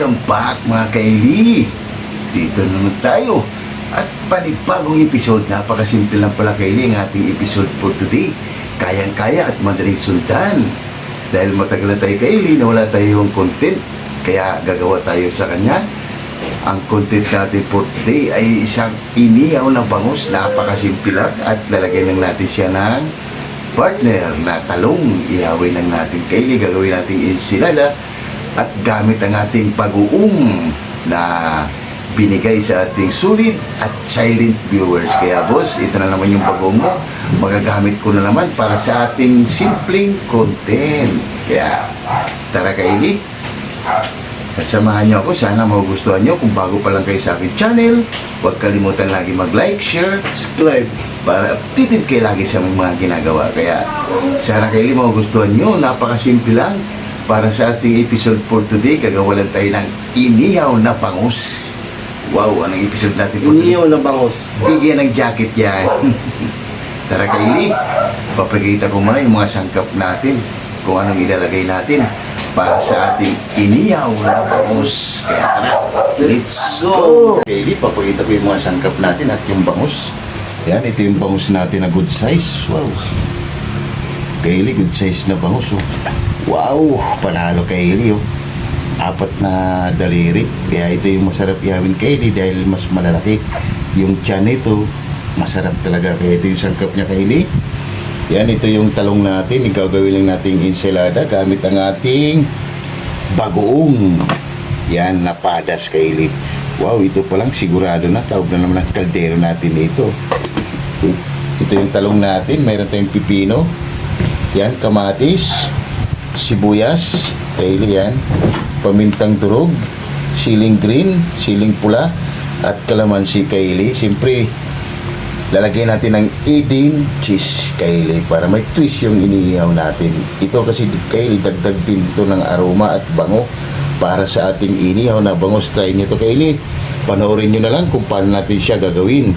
Welcome back mga kaili! Dito naman tayo. At panibagong episode, napakasimple lang pala kaili ang ating episode for today. Kayang-kaya at madaling sundan. Dahil matagal na tayo kaili na wala tayong content, kaya gagawa tayo sa kanya. Ang content natin for today ay isang inihaw na bangus, napakasimple lang at lalagyan lang natin siya ng partner na talong. Ihawin lang natin kaili, gagawin natin ensilada at gamit ang ating pag-uum na binigay sa ating sulit at silent viewers. Kaya boss, ito na naman yung pag-uum mo. Magagamit ko na naman para sa ating simpleng content. Kaya, tara kaili. Kasamahan niyo ako. Sana magugustuhan niyo. Kung bago pa lang kayo sa aking channel, huwag kalimutan lagi mag-like, share, subscribe para updated kayo lagi sa mga ginagawa. Kaya, sana kayo magugustuhan niyo. Napakasimple lang. Para sa ating episode for today, gagawa lang tayo ng inihaw na bangus. Wow, anong episode natin for today? Iniyaw na bangos. Bigyan ng jacket yan. Tara Kaylee, papakita ko muna yung mga sangkap natin kung anong ilalagay natin para sa ating iniyaw na bangus. Kaya tara, let's go! Kaylee, papakita ko yung mga sangkap natin at yung bangus. Yan, ito yung bangus natin na good size. Wow. Kaylee, good size na bangus. Oh. Wow, panalo Kaylee. Oh. Apat na daliri. Kaya ito yung masarap ihawin Kaylee dahil mas malalaki. Yung tiyan nito, masarap talaga. Kaya ito yung sangkap niya Kaylee. Yan, ito yung talong natin. Igagawin lang nating ensalada gamit ang ating bagoong. Yan, napadas Kaylee. Wow, ito pa lang sigurado na. Tawag na naman ang kaldero natin ito. Ito yung talong natin. Mayroon tayong pipino. Yan, kamatis, sibuyas, kaili yan, pamintang durog, siling green, siling pula, at kalamansi kaili. Siyempre, lalagyan natin ng Eden cheese kaili para may twist yung iniihaw natin. Ito kasi kaili, dagdag din to ng aroma at bango para sa ating inihaw na bangos. Try nyo to kaili. Panoorin nyo na lang kung paano natin siya gagawin.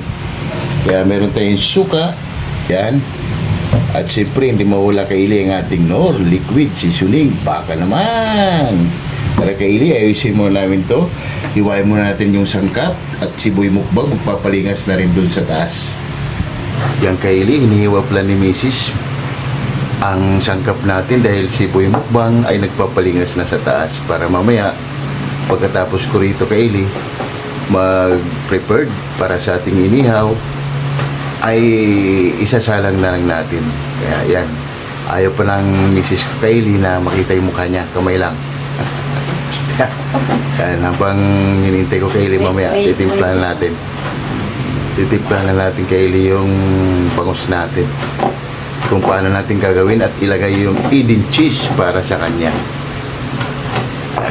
Kaya meron tayong suka, yan, at siyempre, hindi mawala kay Ili ang ating nor, liquid, seasoning. Baka naman. Tara kay Ili, ayusin mo namin to. Hiwain muna natin yung sangkap at siboy mukbang magpapalingas na rin dun sa taas. Yan kay Ili, hinihiwa pala ni Mrs. Ang sangkap natin dahil siboy mukbang ay nagpapalingas na sa taas para mamaya pagkatapos ko rito kay Ili mag-prepared para sa ating inihaw ay isasalang na lang natin. Kaya yan. Ayaw pa ng Mrs. Kylie na makita yung mukha niya. Kamay lang. Kaya habang hinintay ko Kylie mamaya, titimplahan natin. Titimplahan na natin Kylie yung bangus natin. Kung paano natin gagawin at ilagay yung Eden cheese para sa kanya.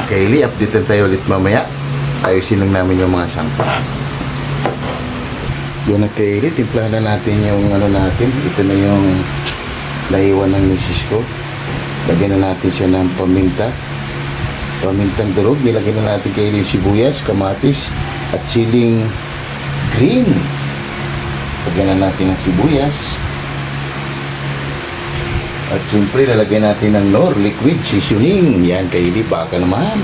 Kylie, update tayo ulit mamaya. Ayusin lang namin yung mga sangpa. Doon na kay Eli, timplahan na natin yung ano natin. Ito na yung naiwan ng misis ko. Lagyan na natin siya ng paminta. Pamintang durog. Nilagyan na natin kay yung sibuyas, kamatis, at siling green. Lagyan na natin ng sibuyas. At siyempre, lalagyan natin ng nor, liquid seasoning. Yan kay Eli, baka naman.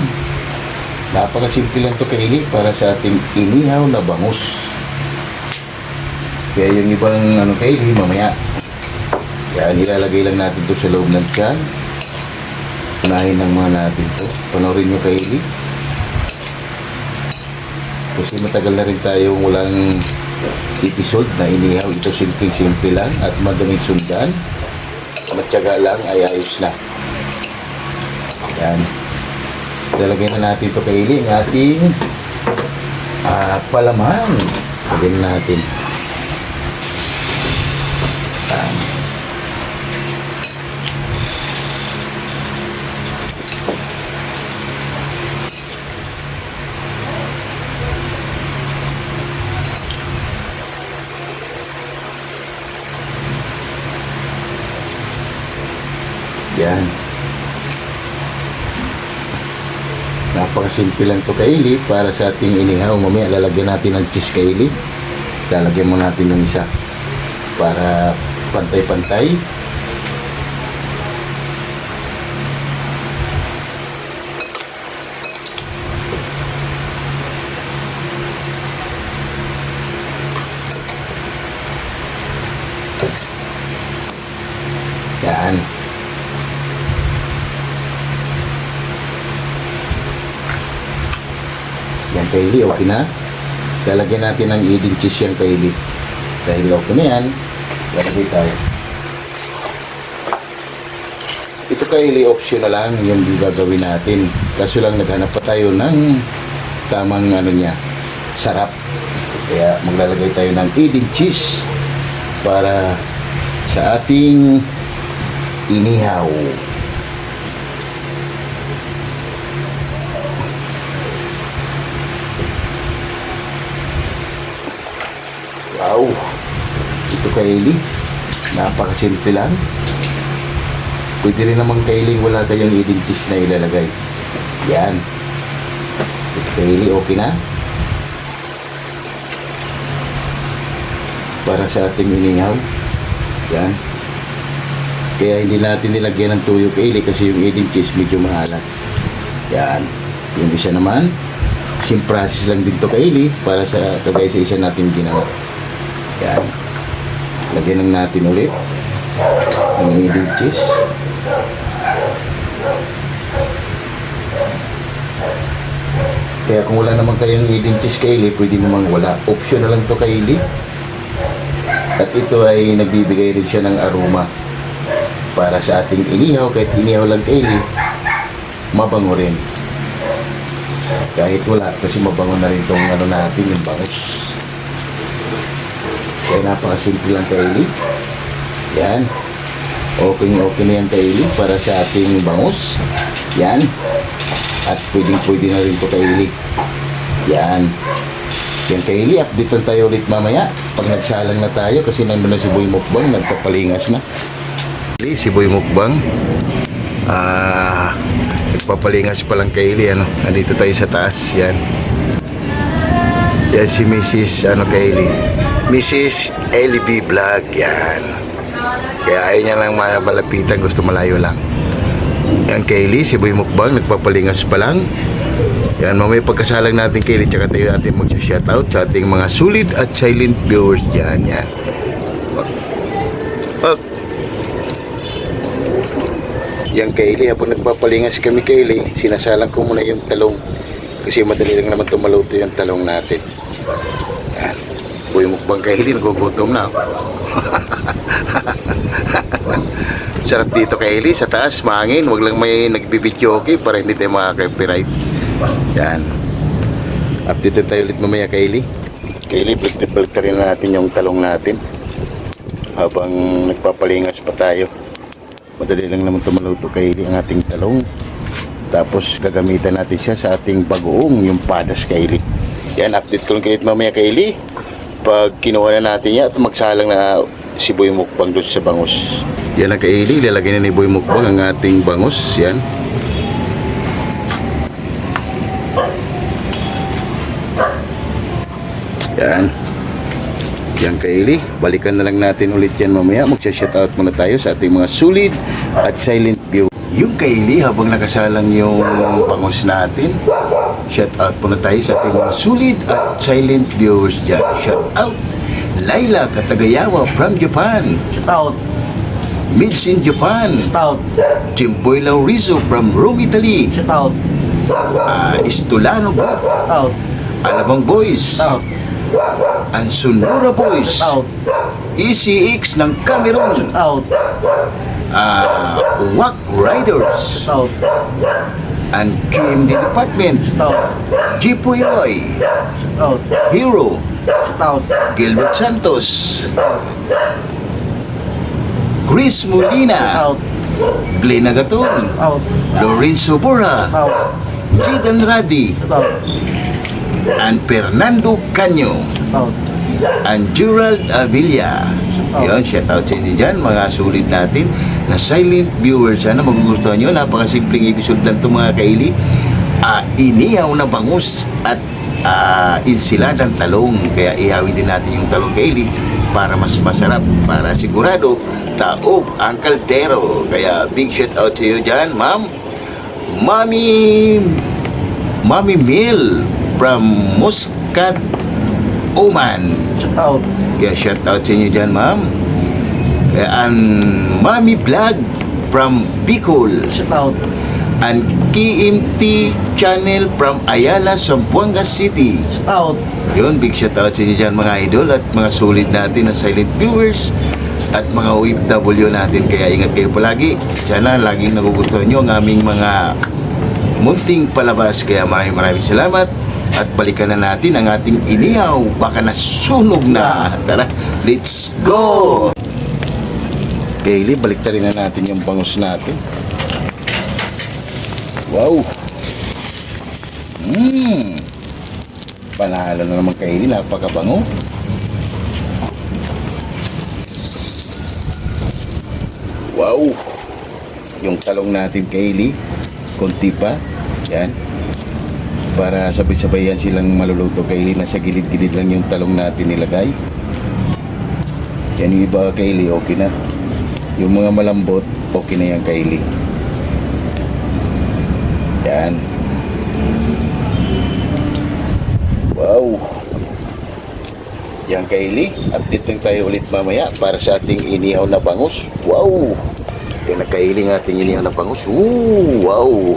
Napakasimple lang to kay Eli para sa ating inihaw na bangus. Kaya yung ibang ano kaili, mamaya. Kaya nilalagay lang natin to sa loob ng tiyan. Unahin lang mga natin to. Panoorin nyo kaili. Kasi matagal na rin tayong walang episode na inihaw. Ito simple-simple lang at madaling sundan. Matyaga lang ay ayos na. Yan. Lalagay na natin ito kaili ng ating ah, palaman. Lagyan na natin. simple lang to kaili para sa ating inihaw. Mamaya lalagyan natin ng cheese kaili. Lalagyan mo natin yung isa para pantay-pantay. Yan. Kylie, okay na? Lalagyan natin ng eating cheese yan, Kylie. Dahil okay na yan, lalagay tayo. Ito Kylie, optional lang yung gagawin natin. Kaso lang naghanap pa tayo ng tamang ano niya, sarap. Kaya maglalagay tayo ng eating cheese para sa ating inihaw. Ito Kylie, napakasimple lang. Pwede rin naman Kylie wala kayong eating cheese na ilalagay. Yan. Kylie, okay na? Para sa ating inihaw. Yan. Kaya hindi natin nilagyan ng tuyo Kylie kasi yung eating cheese medyo mahalat. Yan. Yung isa naman, same process lang din to Kylie para sa kagaya sa isa natin ginawa. Yan. Lagyan lang natin ulit ng eating cheese. Kaya kung wala naman kayong eating cheese Kylie, pwede namang wala. Option na lang to Kylie. At ito ay nagbibigay rin siya ng aroma para sa ating inihaw. Kahit inihaw lang Kylie, mabango rin. Kahit wala, kasi mabango na rin itong ano natin, yung bangus. Kaya napakasimple lang Kylie. Yan. Okay okay na yan Kylie para sa ating bangus. Yan. At pwedeng pwede na rin ito Kylie. Yan. Yan Kylie, update lang tayo ulit mamaya. Pag nagsalang na tayo kasi nandun na si Boy Mukbang, nagpapalingas na. Si Boy Mukbang. Ah, nagpapalingas pa lang Kylie, ano. Nandito tayo sa taas, yan. Yan si Mrs. ano Kylie. Mrs. Ellie B. Vlog, yan. Kaya ayaw niya lang malapitan, gusto malayo lang. Yan Kylie, si Boy Mukbang, nagpapalingas pa lang. Yan, mamaya pagkasalang natin Kylie, tsaka tayo natin mag-shoutout sa ating mga sulit at silent viewers dyan, yan. Pag yan Kylie, habang nagpapalingas kami Kylie, sinasalang ko muna yung talong. Kasi madali lang naman tumaluto yung talong natin. Yan. Boy mukbang Kylie, nagugutom na. Sarap dito Kylie, sa taas, mahangin. Huwag lang may nagbibidyo okay para hindi tayo makaka-copyright. Yan. Update tayo ulit mamaya Kylie. Kylie, balik rin natin yung talong natin. Habang nagpapalingas pa tayo. Madali lang naman tumaluto Kylie ang ating talong. Tapos gagamitan natin siya sa ating bagoong, yung padas Kylie. Yan, update ko lang kayo mamaya Kylie. Pag kinuha na natin yan at magsalang na si Boy Mukbang doon sa bangus. Yan ang Kylie, lalagay na ni Boy Mukbang ang ating bangus. Yan. Yan. Yan Kylie, balikan na lang natin ulit yan mamaya. Magsha-shoutout muna tayo sa ating mga solid at silent view. Yung Kylie, habang nakasalang yung bangus natin, shoutout muna tayo sa ating mga solid at silent viewers dyan. Shoutout! Laila Katagayawa from Japan. Stout, Mids in Japan. stout, Jimboy Laurizo from Rome, Italy. stout, Uh, Istulano Group. stout, Alabang Boys. stout, Ansunura Boys. stout, ECX ng Cameroon. stout, uh, Wack Riders stout, and QMD Department, Jipoyoy, stout, Hero, Gilbert Santos, Chris Molina, Glenn Agaton, Lorenzo Bora, Radi, stout, and Fernando Canyo, and Gerald Avilla. Yun, shout out sa inyo dyan, mga sulit natin na silent viewers. Sana magugustuhan nyo. Napakasimpleng episode lang ito mga kaili. Ah, inihaw na bangus at ah, insiladang talong. Kaya ihawin din natin yung talong kaili para mas masarap. Para sigurado, taog ang kaldero. Kaya big shout out sa inyo dyan, ma'am. Mami Mami Mill from Muscat, Oman. stout, Kaya shout out sa inyo dyan, ma'am. And Mami Vlog from Bicol Shout out. and KMT channel from Ayala, Zamboanga City. Shout out. Yun, big shout out sa inyo dyan mga idol at mga solid natin na silent viewers at mga OFW natin. Kaya ingat kayo palagi. Sana laging nagugustuhan nyo ang aming mga munting palabas. Kaya maraming maraming salamat. At balikan na natin ang ating inihaw. Baka nasunog na. Tara, let's go! Kaylee, balik rin na natin yung bangus natin. Wow! Mmm! Panalo na naman kayo napakabango. Wow! Yung talong natin Kaylee, konti pa. Yan. Para sabay-sabay yan silang maluluto Kaylee. Nasa gilid-gilid lang yung talong natin nilagay. Yan yung iba Kaylee, okay na. Yung mga malambot, okay na yan Kaylee. Yan. Wow! Yan Kaylee, update lang tayo ulit mamaya para sa ating inihaw na bangus. Wow! Yan na Kaylee ng ating inihaw na bangus. Ooh, wow!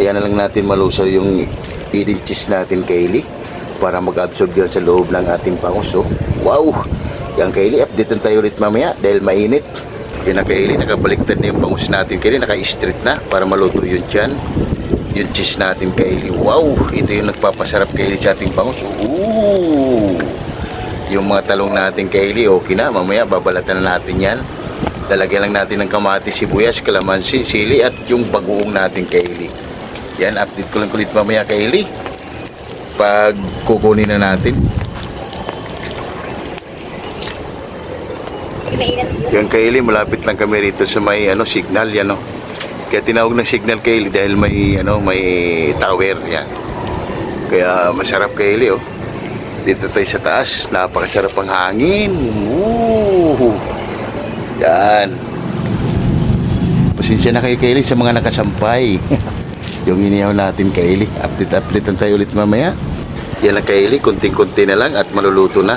Kaya na lang natin malusaw yung eating cheese natin Kaylee para mag-absorb yan sa loob ng ating bangus. Oh. Wow! Yan Kaylee, update lang tayo ulit mamaya dahil mainit. Yan na Kaylee, nakabaliktad na yung bangus natin Kaylee, naka-street na para maluto yun dyan yung cheese natin Kaylee. Wow! Ito yung nagpapasarap Kaylee sa ating bangus. Ooh! Yung mga talong natin Kaylee, okay na. Mamaya babalatan na natin yan. Lalagyan lang natin ng kamatis, sibuyas, kalamansi, sili at yung bagoong natin Kaylee. Yan, update ko lang kulit mamaya Kaylee. Pag kukunin na natin. Yan Kaylee, malapit lang kami rito sa may ano, signal yan no. Kaya tinawag ng signal Kaylee dahil may ano, may tower yan. Kaya masarap Kaylee oh. Dito tayo sa taas, napakasarap ang hangin. Woo! Yan. Pasensya na kayo Kaylee sa mga nakasampay. yung inihaw natin Kaylee. Update update lang tayo ulit mamaya. Yan lang Kaylee, kunting-kunti na lang at maluluto na.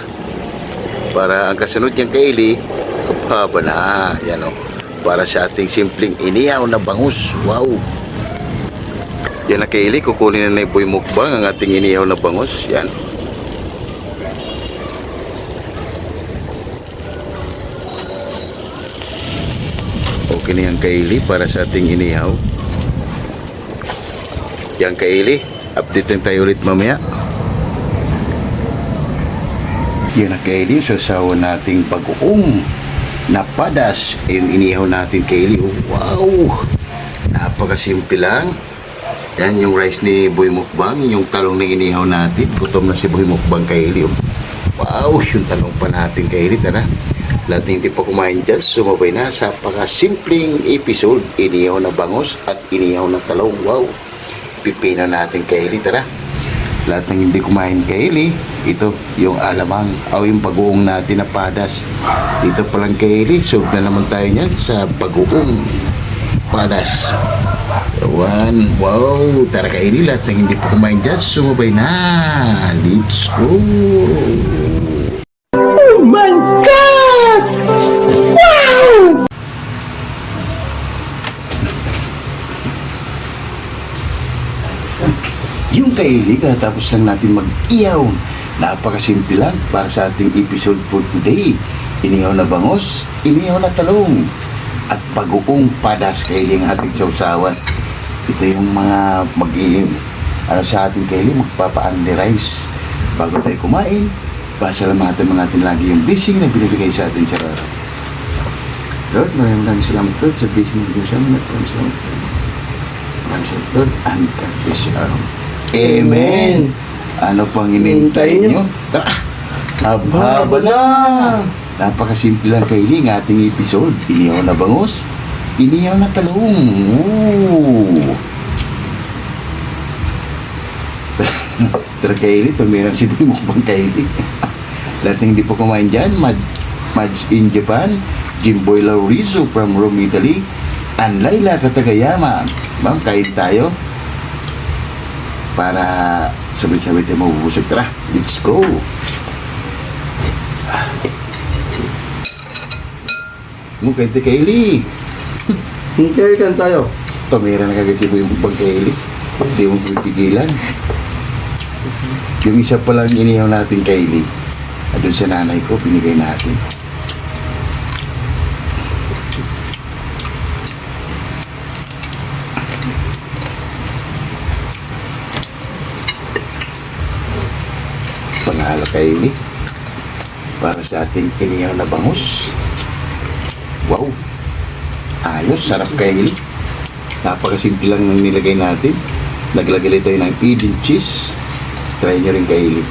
Para ang kasunod niyang Kaylee, kapaba na. Yan o. Para sa ating simpleng inihaw na bangus. Wow! Yan na Kaylee, kukunin na na yung boy mukbang ang ating inihaw na bangus. Yan. Okay na yan Kaylee para sa ating inihaw. Yan Kaylee, update lang tayo ulit mamaya. Yan na Kaylee, sasawa nating bagoong napadas yung inihaw natin Kaylee. Oh, wow! Napakasimple lang. Yan yung rice ni Boy Mukbang, yung talong na inihaw natin. Gutom na si Boy Mukbang Kaylee. Oh. Wow! Yung talong pa natin Kaylee. Tara. Lahat hindi pa kumain dyan, sumabay na sa pakasimpleng episode. Inihaw na bangos at inihaw na talong. Wow! Pipino natin Kaylee. Tara. Lahat hindi kumain Kaylee, ito yung alamang o yung bagoong natin na padas. Dito pa lang Kaylee, serve na naman tayo niyan sa bagoong padas. One, wow, tara Kaylee, lahat ng hindi pa kumain dyan, sumabay na. Let's go! Oh my God! Wow! Yung Kaylee, katapos lang natin mag-iyaw. Napakasimple lang para sa ating episode for today. Inihaw na bangos, inihaw na talong, at bagoong padas ang ating sausawan. Ito yung mga mag ano sa ating Kaylee, magpapa-only rice. Bago tayo kumain, pasalamatan mo natin lagi yung blessing na binibigay sa atin sa Lord, maraming maraming salamat Lord sa blessing na binibigay sa amin. Maraming salamat Lord. Maraming salamat Lord. And God bless you all. Amen. Ano pang inintay nyo? Haba na! Napakasimple lang Kaylee ng ating episode. Inihaw na bangus, inihaw na talong. Ooh. Tara Kaylee, tumirang si Mukbang Kaylee. Lahat ng hindi po kumain dyan, Mad, Mads in Japan, Jimboy Laurizo from Rome, Italy, and Laila Katagayama. Ma'am, kain tayo para sabay-sabay tayo mabubusog. Tara, let's go! Mo kay Ate Kaylee. Hindi kan tayo. Tumira na kagad mo yung pag Kaylee. Hindi mo pipigilan. Yung isa pa lang inihaw natin Kaylee. At doon sa nanay ko, binigay natin. Panalo Kaylee. Para sa ating inihaw na bangus. Wow! Ayos, sarap Kaylee. Napakasimple lang ng nilagay natin. Naglagay tayo ng Eden cheese. Try nyo rin Kaylee.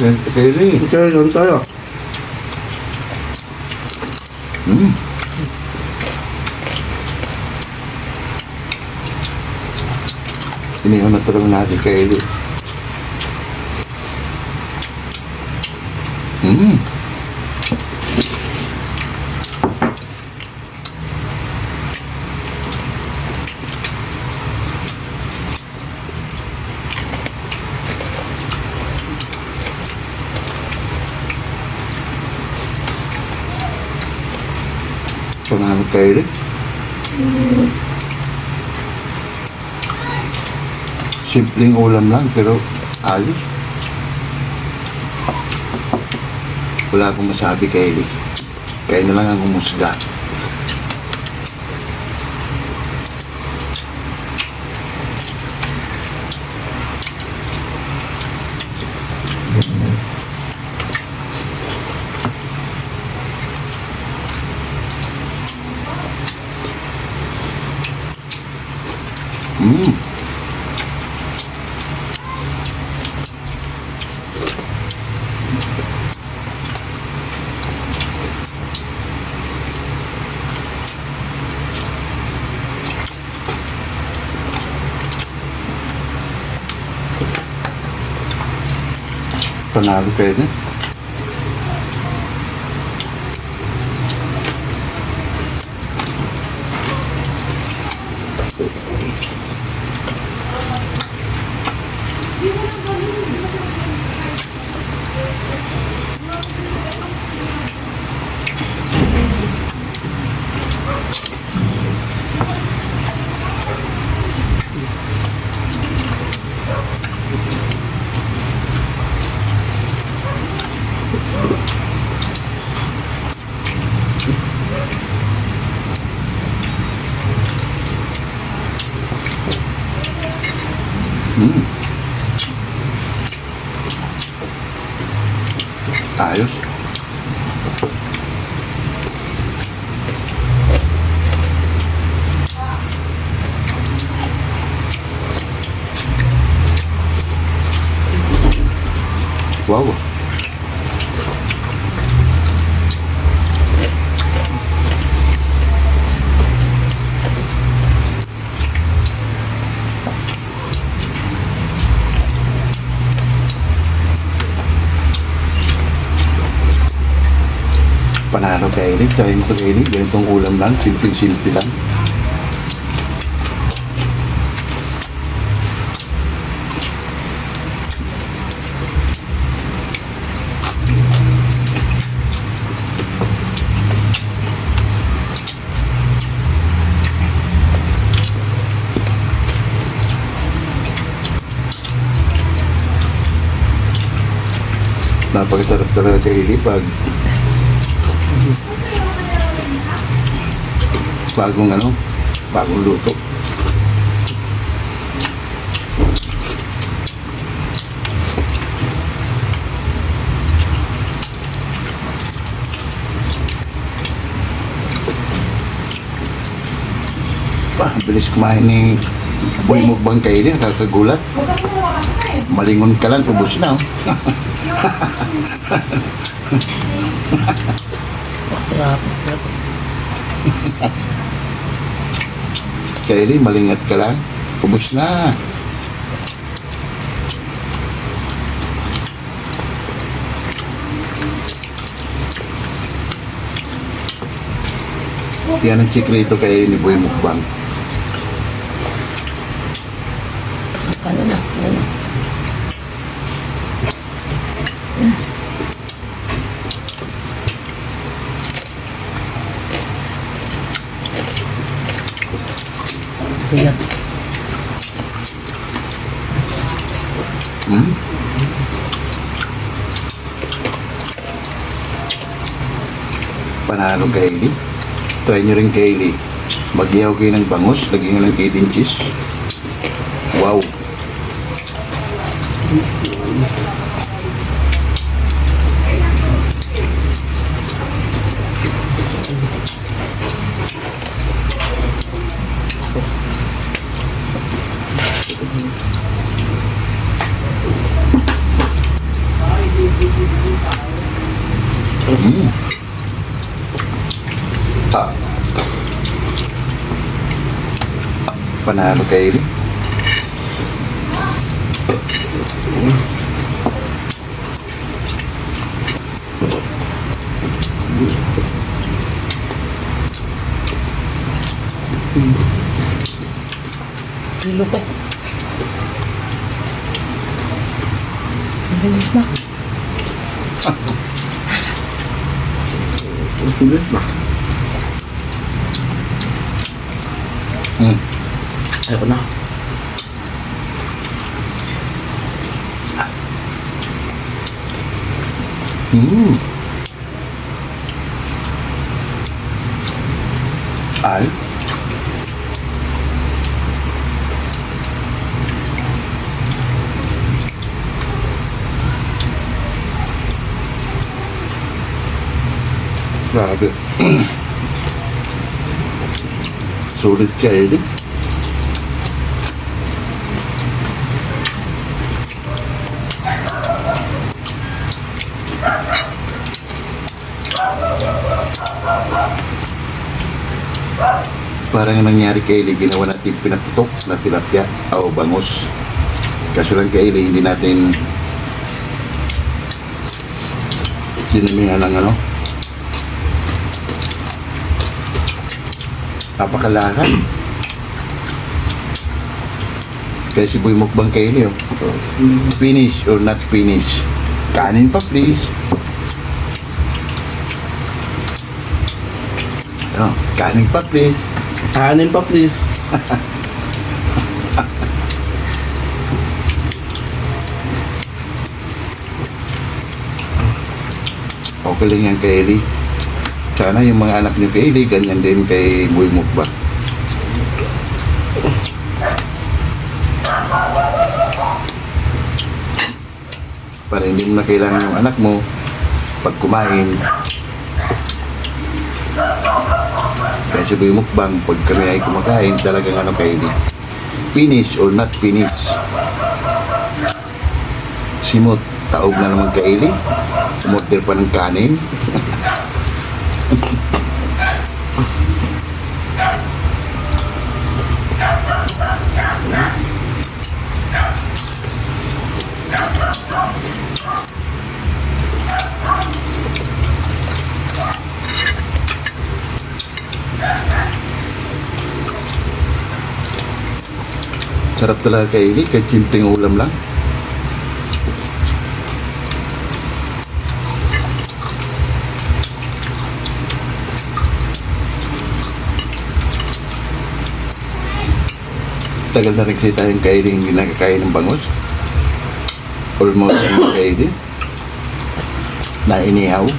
20 kilo eh. Okay, doon tayo. Mm. Iniwan na talaga natin kay Eli. Mm. Pangalan kay Eli. Simpleng ulam lang pero ayos. Wala akong masabi kay Eli. Kaya na lang ang humusga. Mm. Panalo Mm. Mo kay Eric. Ganitong ulam lang. Simple-simple lang. Napakasarap talaga kay Eric pag bagong ano, bagong luto. Pa, bilis kumain ni Boy Mukbang kayo din, nakakagulat. Malingon ka lang, tubos na. oh. Kylie, malingat ka lang. Kubos na. Yan ang chikrito kay ni Boy Mukbang. Try nyo rin kay Eli. Magyaw kayo ng bangus, lagyan nyo ng 8 inches. Wow! Ah. Panalo kay Eli. Kilo pa. Ang bilis na. Bilis ba? Hmm. Ayoko na. Hmm. Ay. Grabe. Sulit ka eh. Parang ang nangyari kay Eli, ginawa natin pinaputok na tilapia o bangus. Kaso lang kay Eli, hindi natin dinamingan ng ano. Napakalakan. Kaya si Boy Mukbang kay Eli, oh. Finish or not finish? Kanin pa, please. Oh, kanin pa, please. Kanin pa please. Okay lang yan kay Eli. Sana yung mga anak niyo kay Eli, ganyan din kay Boy Mukba. Para hindi mo na kailangan yung anak mo pag kumain. Kaya Boy Mukbang, pag kami ay kumakain, talagang ano kay Eli. Finish or not finish. Simot, taob na naman kay Eli. Umorder pa ng kanin. Sarap talaga Eli, kahit simpleng ulam lang. Tagal na rin kasi tayong kaili hindi nakakain ng bangus. Almost ang kaili. Na inihaw.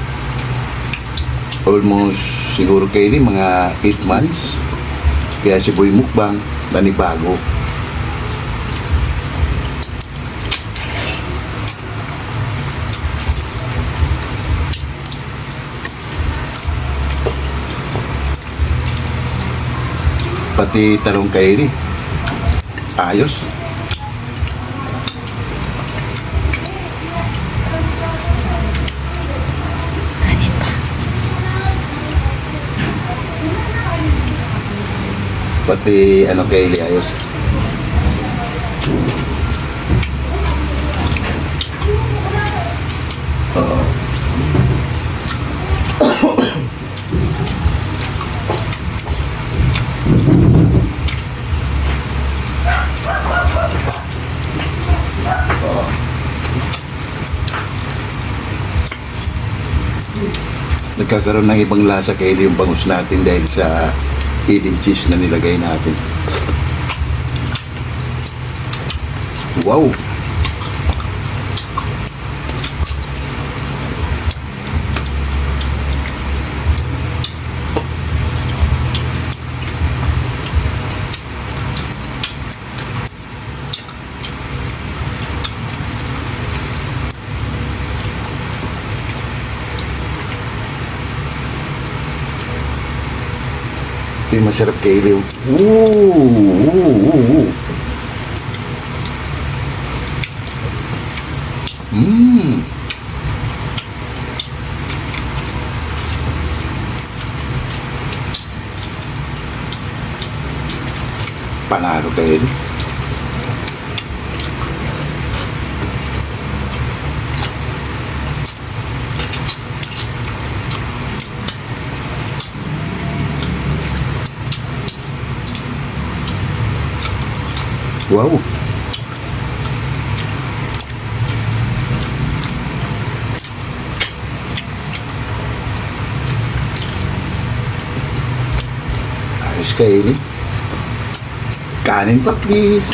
Almost siguro kaili mga 8 months. Kaya si Boy Mukbang nanibago. Pati talong kaili. Ayos. Pati ano kaili ayos. Nagkakaroon ng ibang lasa kaya yung bangus natin dahil sa hidden cheese na nilagay natin. Wow! Yung masarap kay Iliw. Ooh, ooh, ooh, ooh. Mmm. Panalo kay Iliw. Wow. Ayos ka, Eli. Kanin pa, please.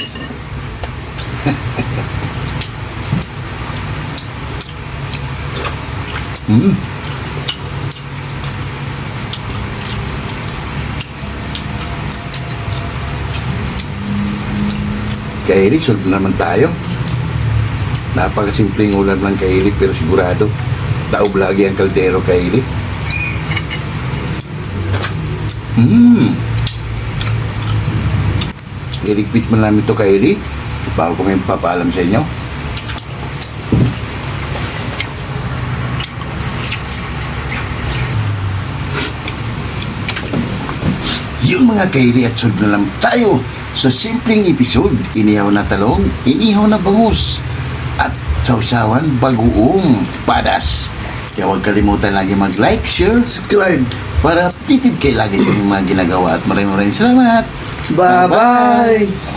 Kay Eric, solve naman tayo. Napakasimpleng ulam kay Eric, pero sigurado, taob lagi ang kaldero kay Eric. I-repeat mo namin ito kay Eric. Bago may papaalam sa inyo. Yung mga kairi at solve na lang tayo sa simpleng episode. Inihaw na talong, inihaw na bangus, at sausawan bagoong padas. Kaya huwag kalimutan lagi mag-like, share, subscribe para titid kayo lagi sa inyong mga ginagawa at maraming maraming salamat. Bye-bye!